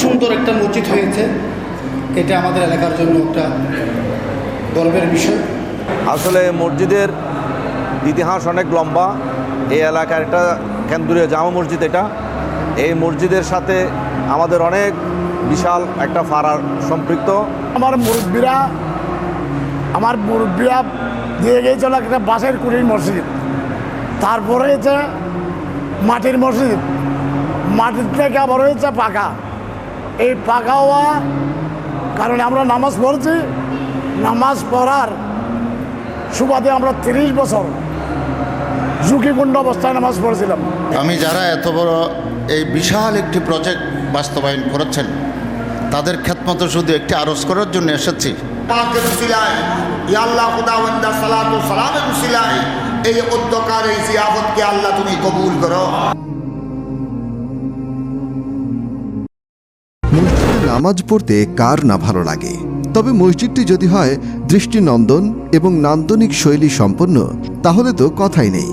সুন্দর একটা মসজিদ হয়েছে। এটা আমাদের এলাকার জন্য একটা গর্বের বিষয়। আসলে মসজিদের ইতিহাস অনেক লম্বা। এই এলাকার একটা কেন্দ্রীয় জামা মসজিদ এটা। এই মসজিদের সাথে আমাদের অনেক বিশাল একটা ফাড়ার সম্পৃক্ত। আমার মুরব্বীরা আমার মুরব্বীরা দিয়ে গিয়েছিল একটা বাঁশের কুড়ির মসজিদ। তারপরে হচ্ছে মাটির মসজিদ মাটির থেকে আবার হয়েছে পাকা। এই পাকা হওয়া কারণে আমরা নামাজ পড়ছি। নামাজ পড়ার সুবাদে আমরা তিরিশ বছর ঝুঁকিপূর্ণ অবস্থায় নামাজ পড়েছিলাম। আমি যারা এত বড় এই বিশাল একটি প্রজেক্ট বাস্তবায়ন করেছেন তাদের খেতমত শুধু একটি আরজ করার জন্য এসেছি। এই উদ্যোকার এই জিয়াফতকে আল্লাহ তুমি কবুল করো। নামাজ পড়তে কার না ভালো লাগে? তবে মসজিদটি যদি হয় দৃষ্টিনন্দন এবং নান্দনিক শৈলী সম্পন্ন, তাহলে তো কথাই নেই।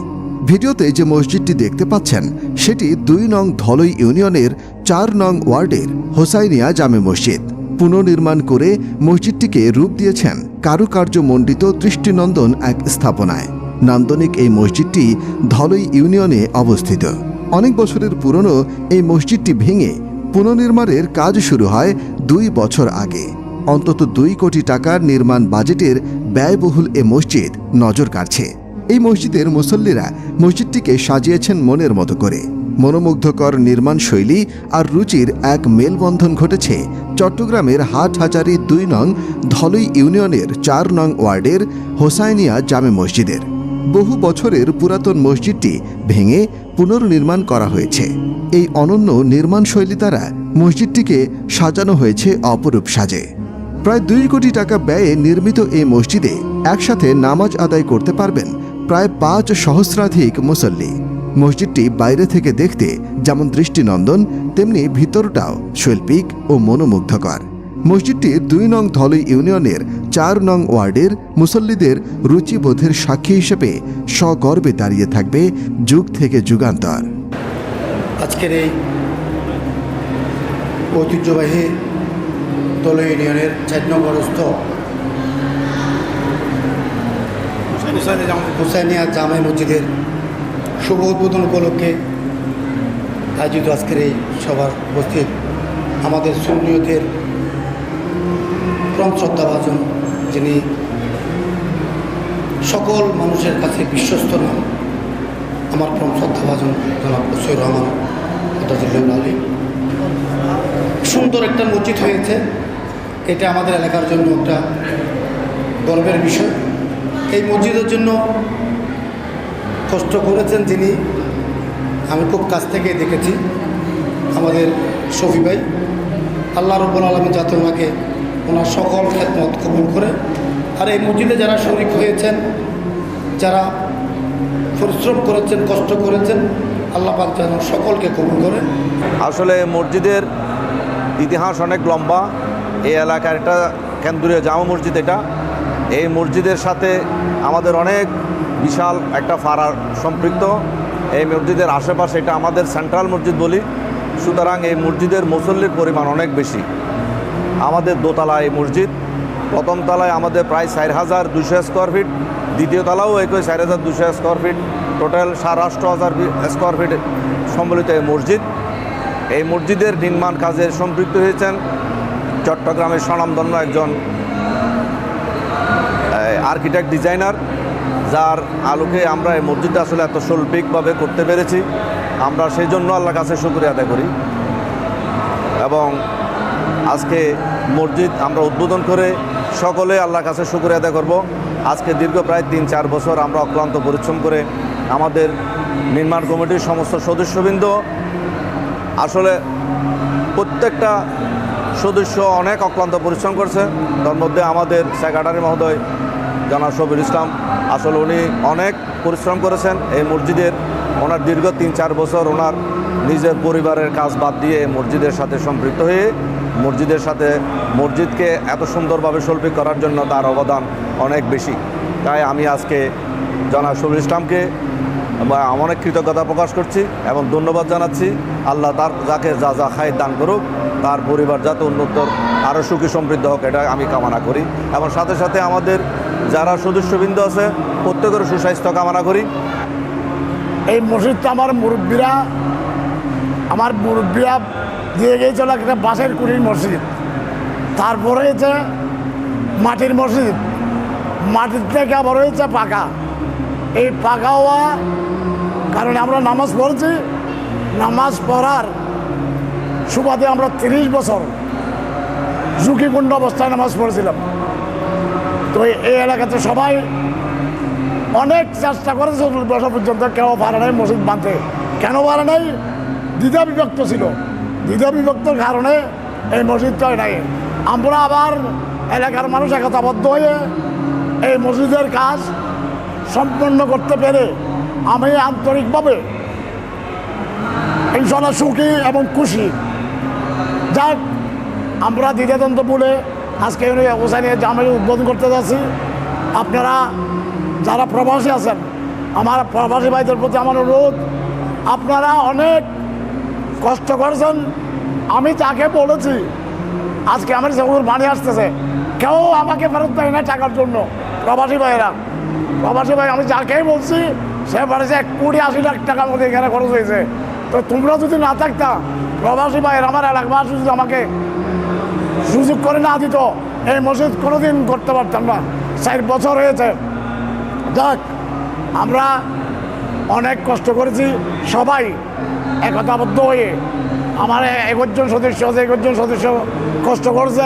ভিডিওতে যে মসজিদটি দেখতে পাচ্ছেন, সেটি দুই নং ধলই ইউনিয়নের চার নং ওয়ার্ডের হোসাইনিয়া জামে মসজিদ। পুনর্নির্মাণ করে মসজিদটিকে রূপ দিয়েছেন কারুকার্য মণ্ডিত দৃষ্টিনন্দন এক স্থাপনায়। নান্দনিক এই মসজিদটি ধলই ইউনিয়নে অবস্থিত। অনেক বছরের পুরনো এই মসজিদটি ভেঙে পুনর্নির্মাণের কাজ শুরু হয় দুই বছর আগে। অন্তত দুই কোটি টাকার নির্মাণ বাজেটের ব্যয়বহুল এ মসজিদ নজর কাড়ছে। এই মসজিদের মুসল্লিরা মসজিদটিকে সাজিয়েছেন মনের মতো করে। মনোমুগ্ধকর নির্মাণ শৈলী আর রুচির এক মেলবন্ধন ঘটেছে চট্টগ্রামের হাটহাজারি দুই নং ধলই ইউনিয়নের চার নং ওয়ার্ডের হোসাইনিয়া জামে মসজিদের। বহু বছরের পুরাতন মসজিদটি ভেঙে পুনর্নির্মাণ করা হয়েছে। এই অনন্য নির্মাণ শৈলী দ্বারা মসজিদটিকে সাজানো হয়েছে অপরূপ সাজে। প্রায় দুই কোটি টাকা ব্যয়ে নির্মিত এই মসজিদে একসাথে নামাজ আদায় করতে পারবেন প্রায় পাঁচ সহস্রাধিক মুসল্লি। মসজিদটি বাইরে থেকে দেখতে যেমন দৃষ্টিনন্দন, তেমনি ভিতরটাও শৈল্পিক ও মনোমুগ্ধকর। মসজিদটি দুই নং ধলই ইউনিয়নের চার নং ওয়ার্ডের মুসল্লিদের রুচিবোধের সাক্ষী হিসেবে সগর্বে দাঁড়িয়ে থাকবে যুগ থেকে যুগান্তর। আজকের এই ঐতিহ্যবাহী দল ইউনিয়নের চার নম্বরস্থ হুসাইনিয়া জামে মসজিদের শুভ উদ্বোধন উপলক্ষে আয়োজিত আজকের এই সভার উপস্থিত আমাদের সুন্নিয়তের প্রম শ্রদ্ধাভাজন, যিনি সকল মানুষের কাছে বিশ্বস্ত নাম, আমার প্রম শ্রদ্ধাভাজন জনাব বসির রহমান আলী। সুন্দর একটা মসজিদ হয়েছে। এটা আমাদের এলাকার জন্য একটা গর্বের বিষয়। এই মসজিদের জন্য কষ্ট করেছেন যিনি, আমি খুব কাছ থেকে দেখেছি। আমাদের শফি ভাই, আল্লাহ রব্বুল আলমী যাতে ওনাকে ওনার সকল খেদমত কবুল করে। আর এই মসজিদে যারা শরিক হয়েছেন, যারা পরিশ্রম করেছেন, কষ্ট করেছেন, আল্লাহ যেন সকলকে কবুল করে। আসলে মসজিদের ইতিহাস অনেক লম্বা। এই এলাকার একটা কেন্দ্রীয় জামা মসজিদ এটা। এই মসজিদের সাথে আমাদের অনেক বিশাল একটা ফাড়ার সম্পৃক্ত। এই মসজিদের আশেপাশে এটা আমাদের সেন্ট্রাল মসজিদ বলি। সুতরাং এই মসজিদের মুসল্লির পরিমাণ অনেক বেশি। আমাদের দোতলা এই মসজিদ, প্রথম তলায় আমাদের প্রায় চার হাজার দুশো স্কোয়ার ফিট দ্বিতীয় তলাও একই চার হাজার দুশো স্কোয়ার ফিট টোটাল সাড়ে আষ্ট হাজার স্কোয়ার ফিট সম্বলিত এই মসজিদ। এই মসজিদের নির্মাণ কাজে সম্পৃক্ত হয়েছেন চট্টগ্রামের স্বনামধন্য একজন আর্কিটেক্ট ডিজাইনার যার আলোকে আমরা এই মসজিদটা আসলে এত শৈল্পিকভাবে করতে পেরেছি। আমরা সেই জন্য আল্লাহর কাছে শুক্রিয়া আদায় করি। এবং আজকে মসজিদ আমরা উদ্বোধন করে সকলে আল্লাহর কাছে শুক্রিয়া আদায় করব। আজকে দীর্ঘ প্রায় তিন চার বছর আমরা অক্লান্ত পরিশ্রম করে আমাদের নির্মাণ কমিটির সমস্ত সদস্যবৃন্দ, আসলে প্রত্যেকটা সদস্য অনেক অক্লান্ত পরিশ্রম করছে। তার মধ্যে আমাদের সেক্রেটারি মহোদয় জানা শফির ইসলাম, আসলে উনি অনেক পরিশ্রম করেছেন। এই মসজিদের ওনার দীর্ঘ তিন চার বছর ওনার নিজের পরিবারের কাজ বাদ দিয়ে মসজিদের সাথে সম্পৃক্ত হয়ে মসজিদের সাথে মসজিদকে এত সুন্দরভাবে শৈল্পিক করার জন্য তার অবদান অনেক বেশি। তাই আমি আজকে জনাব শফির ইসলামকে অনেক কৃতজ্ঞতা প্রকাশ করছি এবং ধন্যবাদ জানাচ্ছি। আল্লাহ তার যাকে যা যা খায় দান করুক, তার পরিবার যাতে উন্নতর, আরও সুখী সমৃদ্ধ হোক, এটা আমি কামনা করি। এবং সাথে সাথে আমাদের যারা সদস্যবৃন্দ আছে প্রত্যেকের সুস্বাস্থ্য কামনা করি। এই মসজিদটা আমার মুরব্বীরা আমার মুরব্বীরা দিয়ে গিয়েছিল একটা বাঁশের কুড়ির মসজিদ। তারপরে হয়েছে মাটির মসজিদ। মাটির থেকে আবার হয়েছে পাকা। এই পাকা হওয়া কারণে আমরা নামাজ পড়ছি। নামাজ পড়ার সুবাদে আমরা তিরিশ বছর ঝুঁকিপূর্ণ অবস্থায় নামাজ পড়েছিলাম। তো এই- এলাকাতে সবাই অনেক চেষ্টা করেছে বছর পর্যন্ত কেউ পারে নাই মসজিদ বাঁধতে। কেন পারে নাই দ্বিধা বিভক্ত ছিল। দ্বিধা বিভক্তর কারণে এই মসজিদটা নাই। আমরা আবার এলাকার মানুষ একতাবদ্ধ হয়ে এই মসজিদের কাজ সম্পন্ন করতে পেরে আমি আন্তরিকভাবে ইনশাল্লাহ সুখী এবং খুশি। যাক, আমরা দ্বিধাদ্বন্দ্ব বলে আজকে হোসাইনের জামের উদ্বোধন করতে যাচ্ছি। আপনারা যারা প্রবাসী আছেন, আমার প্রবাসী ভাইদের প্রতি আমার অনুরোধ, আপনারা অনেক কষ্ট করেছেন? আমি তাকে বলেছি, আজকে আমার সেগুলোর বাড়ি আসতেছে। কেউ আমাকে ফেরত দেয় না টাকার জন্য, প্রবাসী ভাইয়েরা। প্রবাসী ভাই, আমি যাকেই বলছি, সে বলেছে, এক কোটি আশি লাখ টাকার মধ্যে এখানে খরচ হয়েছে। তো তোমরা যদি না থাকতা, প্রবাসী ভাইয়ের আমার এলাকাবাসী যদি আমাকে সুযোগ করে না দিত, এই মসজিদ কোনোদিন করতে পারতাম না। চার বছর হয়েছে। যাক, আমরা অনেক কষ্ট করেছি। সবাই একতাবদ্ধ হয়ে আমার একজন সদস্য আছে, একজন সদস্য কষ্ট করছে।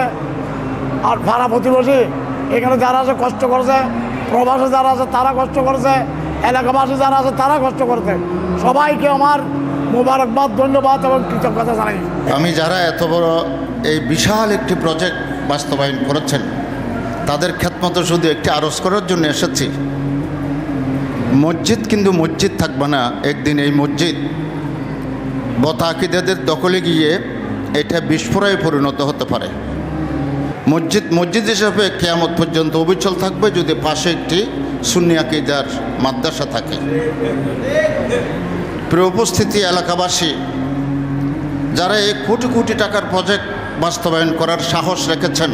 আর ভাড়া প্রতিবেশী, এখানে যারা আছে কষ্ট করছে, প্রবাসে যারা আছে তারা কষ্ট করছে, এলাকাবাসী যারা আছে তারা কষ্ট করছে। সবাইকে আমার মোবারকবাদ, ধন্যবাদ এবং কৃতজ্ঞতা জানাই। আমি যারা এত বড় এই বিশাল একটি প্রজেক্ট বাস্তবায়ন করেছেন, তাদের খ্যাতমতো শুধু একটি আরজ করার জন্য এসেছি। মসজিদ কিন্তু মসজিদ থাকবে না, একদিন এই মসজিদ। বতাকিদাদের দখলে গিয়ে এটা বিস্ফোরায় পরিণত হতে পারে। মসজিদ মসজিদ হিসাবে কেয়ামত পর্যন্ত অবিচল থাকবে যদি পাশে একটি সুন্নি আকিদার মাদ্রাসা থাকে। উপস্থিতি, এলাকাবাসী, যারা এই কোটি কোটি টাকার প্রজেক্ট বাস্তবায়ন করার সাহস রেখেছেন,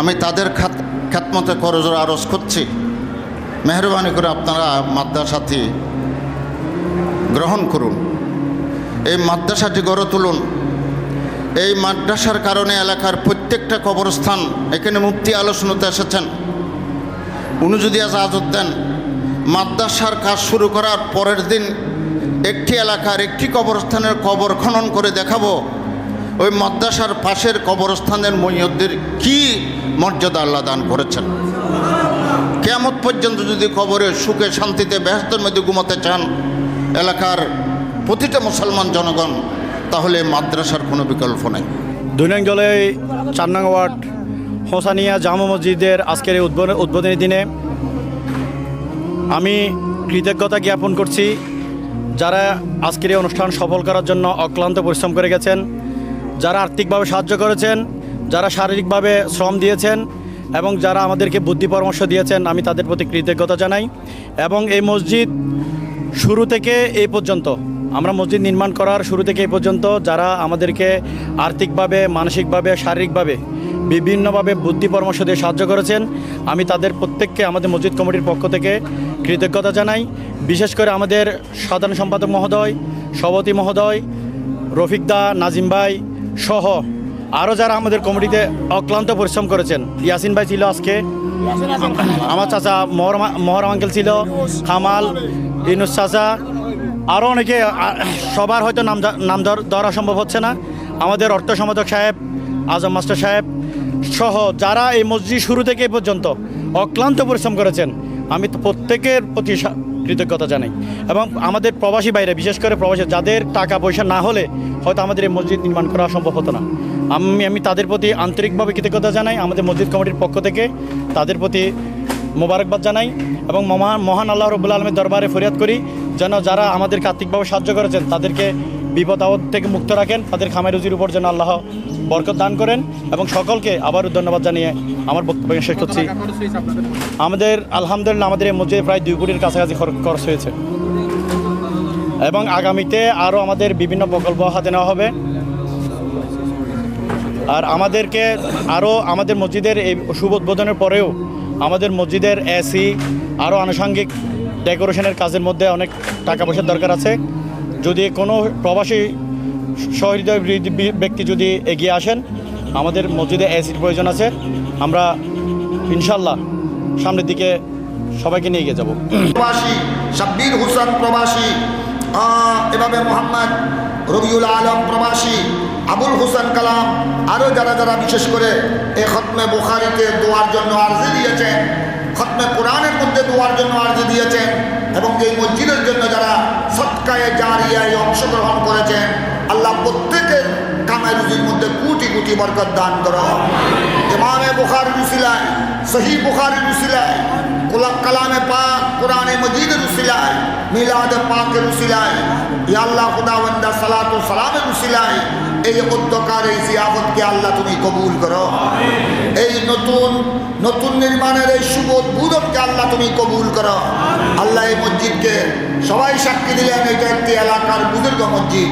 আমি তাদের খাত খ্যাতমতে করজোর আরজ করছি। মেহরবানি করে আপনারা মাদ্রাসাটি গ্রহণ করুন। এই মাদ্রাসাটি গড়ে তুলুন। এই মাদ্রাসার কারণে এলাকার প্রত্যেকটা কবরস্থান, এখানে মুক্তি আলোচনাতে এসেছেন। উনি যদি আজ আজত দেন, মাদ্রাসার কাজ শুরু করার পরের দিন একটি এলাকার একটি কবরস্থানের কবর খনন করে দেখাবো, ওই মাদ্রাসার পাশের কবরস্থানের মৈয়দের কি মর্যাদা আল্লাহ দান করেছেন। কেমত পর্যন্ত যদি কবরে সুখে শান্তিতে ব্যস্তের মধ্যে ঘুমাতে চান, এলাকার প্রতিটা মুসলমান জনগণ, তাহলে মাদ্রাসার কোনো বিকল্প নেই। দৈনাঙ্গলে চার নং ওয়ার্ড, হোসানিয়া জামা মসজিদের আজকের এই উদ্বোধন উদ্বোধনী দিনে আমি কৃতজ্ঞতা জ্ঞাপন করছি যারা আজকের এই অনুষ্ঠান সফল করার জন্য অক্লান্ত পরিশ্রম করে গেছেন, যারা আর্থিকভাবে সাহায্য করেছেন, যারা শারীরিকভাবে শ্রম দিয়েছেন এবং যারা আমাদেরকে বুদ্ধি পরামর্শ দিয়েছেন, আমি তাদের প্রতি কৃতজ্ঞতা জানাই। এবং এই মসজিদ শুরু থেকে এই পর্যন্ত আমরা মসজিদ নির্মাণ করার শুরু থেকে এই পর্যন্ত যারা আমাদেরকে আর্থিকভাবে, মানসিকভাবে, শারীরিকভাবে বিভিন্নভাবে বুদ্ধি পরামর্শ দিয়ে সাহায্য করেছেন, আমি তাদের প্রত্যেককে আমাদের মসজিদ কমিটির পক্ষ থেকে কৃতজ্ঞতা জানাই। বিশেষ করে আমাদের সাধারণ সম্পাদক মহোদয়, সভাপতি মহোদয় রফিকদা নাজিম ভাই সহ আরও যারা আমাদের কমিটিতে অক্লান্ত পরিশ্রম করেছেন। ইয়াসিন ভাই ছিল আজকে, আমার চাচা মহরমা মহরম আঙ্কেল ছিল, খামাল, ইনুস চাচা আরও অনেকে সবার হয়তো নাম নাম ধরা সম্ভব হচ্ছে না। আমাদের অর্থ সম্পাদক সাহেব, আজম মাস্টার সাহেব সহ যারা এই মসজিদ শুরু থেকে এই পর্যন্ত অক্লান্ত পরিশ্রম করেছেন, আমি তো প্রত্যেকের প্রতি কৃতজ্ঞতা জানাই। এবং আমাদের প্রবাসী বাইরে বিশেষ করে প্রবাসী, যাদের টাকা পয়সা না হলে হয়তো আমাদের এই মসজিদ নির্মাণ করা সম্ভব হতো না। আমি আমি তাদের প্রতি আন্তরিকভাবে কৃতজ্ঞতা জানাই। আমাদের মসজিদ কমিটির পক্ষ থেকে তাদের প্রতি মোবারকবাদ জানাই এবং মহান আল্লাহ রবুল্লা আলমের দরবারে ফরিয়াদ করি, যেন যারা আমাদেরকে আর্থিকভাবে সাহায্য করেছেন, তাদেরকে বিপদ আপদ থেকে মুক্ত রাখেন, তাদের খামের রুজির উপর যেন আল্লাহ বরকত দান করেন এবং সকলকে আবারও ধন্যবাদ জানিয়ে আমার বক্তব্য শেষ করছি। আমাদের, আলহামদুলিল্লাহ, আমাদের এই মসজিদে প্রায় দুই কোটির কাছাকাছি খরচ হয়েছে। এবং আগামীতে আরও আমাদের বিভিন্ন প্রকল্প হাতে নেওয়া হবে। আর আমাদেরকে আরও আমাদের মসজিদের এই শুভ উদ্বোধনের পরেও আমাদের মসজিদের এসি আরও আনুষঙ্গিক ডেকোরেশনের কাজের মধ্যে অনেক টাকা পয়সার দরকার আছে। যদি কোনো প্রবাসী সহৃদয় ব্যক্তি যদি এগিয়ে আসেন, আমাদের মসজিদে এসির প্রয়োজন আছে। আমরা ইনশাল্লাহ সামনের দিকে সবাইকে নিয়ে গিয়ে যাব। প্রবাসী, সাব্বির হুসান প্রবাসী এভাবে মোহাম্মদ রবিউল আলম প্রবাসী আবুল হোসেন কালাম আরও যারা যারা বিশেষ করে এই খতমে বুখারিতে দোয়ার জন্য আর্জি দিয়েছেন খতমে কোরআনের মধ্যে দোয়ার জন্য আর্জি দিয়েছেন এবং এই মসজিদের জন্য যারা সৎকায়ে জারিয়ায় অংশগ্রহণ করেছেন আল্লাহ প্রত্যেকের কামাই রুজির মধ্যে কোটি কোটি বরকত দান করো। ইমামে বুখারি রুসিলায় সহি বুখারি রুসিলায় কুলা কালামে পাক, কোরআনে মজিদের উসিলায়, মিলাদ পাকের উসিলায়, ইয়া আল্লাহ খুদাওয়ান্দা সালাতু সালামের উসিলায় এই উপত্যকার এই জিয়াফতকে আল্লাহ তুমি কবুল করো। এই নতুন নতুন নির্মাণের এই শুভ উদ্বোধনকে আল্লাহ তুমি কবুল করো। আল্লাহ এই মসজিদকে সবাই সাক্ষী দিলেন এটা একটি এলাকার বুজুর্গ মসজিদ।